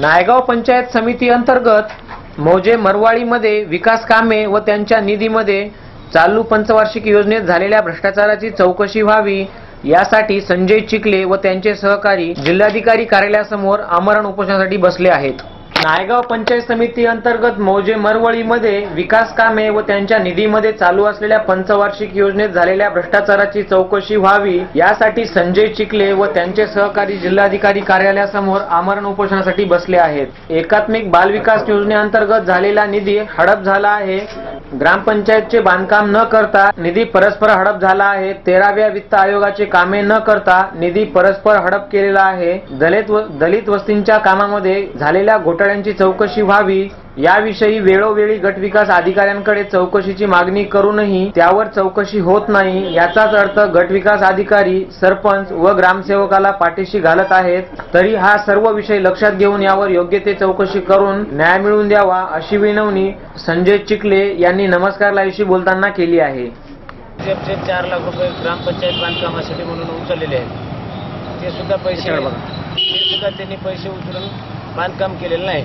नायगाव पंचायत समिती अंतर्गत मौजे मरवाळीमध्ये विकास कामे व त्यांच्या निधीमध्ये चालू पंचवार्षिक योजनेत झालेल्या भ्रष्टाचाराची चौकशी व्हावी यासाठी संजय चिखले व त्यांचे सहकारी जिल्हाधिकारी कार्यालयासमोर आमरण उपोषणासाठी बसले आहेत. नायगाव पंचायत समिती अंतर्गत मौजे मरवळीमध्ये विकास कामे व त्यांच्या निधीमध्ये चालू असलेल्या पंचवार्षिक योजनेत झालेल्या भ्रष्टाचाराची चौकशी व्हावी यासाठी संजय चिखले व त्यांचे सहकारी जिल्हाधिकारी कार्यालयासमोर आमरण उपोषणासाठी बसले आहेत. एकात्मिक बाल विकास योजनेअंतर्गत झालेला निधी हडप झाला आहे. ग्रामपंचायतचे बांधकाम न करता निधी परस्पर हडप झाला आहे. तेराव्या वित्त आयोगाचे कामे न करता निधी परस्पर हडप केलेला आहे. दलित दलित वस्तींच्या कामामध्ये झालेल्या घोटाळ्यांची चौकशी व्हावी. याविषयी वेळोवेळी गटविकास अधिकाऱ्यांकडे चौकशीची मागणी करूनही त्यावर चौकशी होत नाही याचाच अर्थ गटविकास अधिकारी सरपंच व ग्रामसेवकाला पाठीशी घालत आहेत तरी हा सर्व विषय लक्षात घेऊन यावर योग्य ते चौकशी करून न्याय मिळवून द्यावा अशी विनवणी संजय चिखले यांनी नमस्कार लाईव्हशी बोलताना केली आहे. चार लाख रुपये ग्रामपंचायत बांधकामासाठी म्हणून उचललेले आहेत ते सुद्धा पैसे ते सुद्धा त्यांनी पैसे उचलून बांधकाम केलेलं नाही.